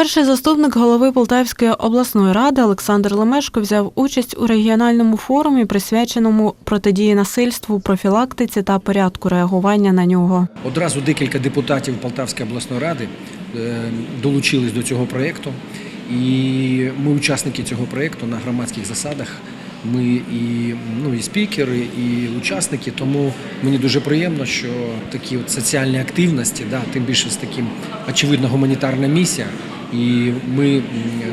Перший заступник голови Полтавської обласної ради Олександр Лемешко взяв участь у регіональному форумі, присвяченому протидії насильству, профілактиці та порядку реагування на нього. Одразу декілька депутатів Полтавської обласної ради е, долучились до цього проєкту. І ми учасники цього проєкту на громадських засадах. Ми і, ну, і спікери, і учасники. Тому мені дуже приємно, що такі от соціальні активності, да, тим більше з таким очевидно гуманітарна місія. І ми,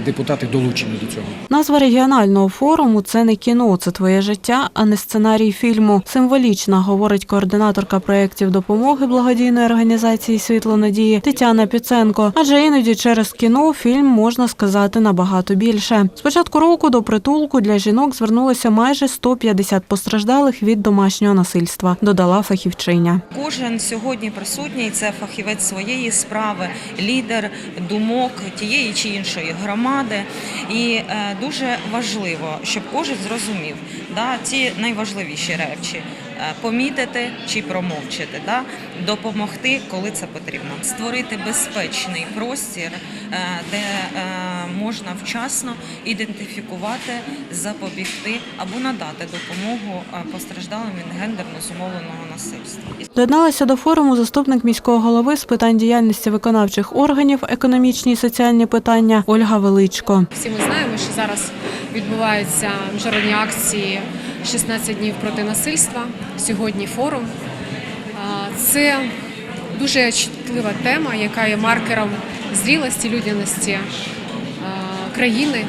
депутати, долучені до цього. Назва регіонального форуму це не кіно, це твоє життя, а не сценарій фільму. Символічно, говорить координаторка проєктів допомоги благодійної організації Світло Надії Тетяна Піценко. Адже іноді через кіно фільм можна сказати набагато більше. З початку року до притулку для жінок звернулося майже 150 постраждалих від домашнього насильства, додала фахівчиня. Кожен сьогодні присутній це фахівець своєї справи, лідер думок тієї чи іншої громади. І е, дуже важливо, щоб кожен зрозумів да, ці найважливіші речі. Е, Помітити чи промовчити, да? допомогти, коли це потрібно, створити безпечний простір, е, де е, можна вчасно ідентифікувати, запобігти або надати допомогу постраждалим від гендерно зумовленого насильства. Доєдналася до форуму заступник міського голови з питань діяльності виконавчих органів, економічні і соціальні питання Ольга Величко. Всі ми знаємо, що зараз відбуваються міжнародні акції «16 днів проти насильства. Сьогодні форум. Це дуже чутлива тема, яка є маркером зрілості людяності країни,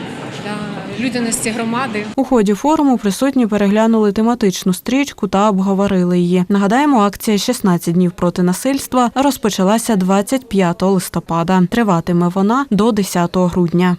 людяності громади. У ході форуму присутні переглянули тематичну стрічку та обговорили її. Нагадаємо, акція «16 днів проти насильства розпочалася 25 листопада. Триватиме вона до 10 грудня.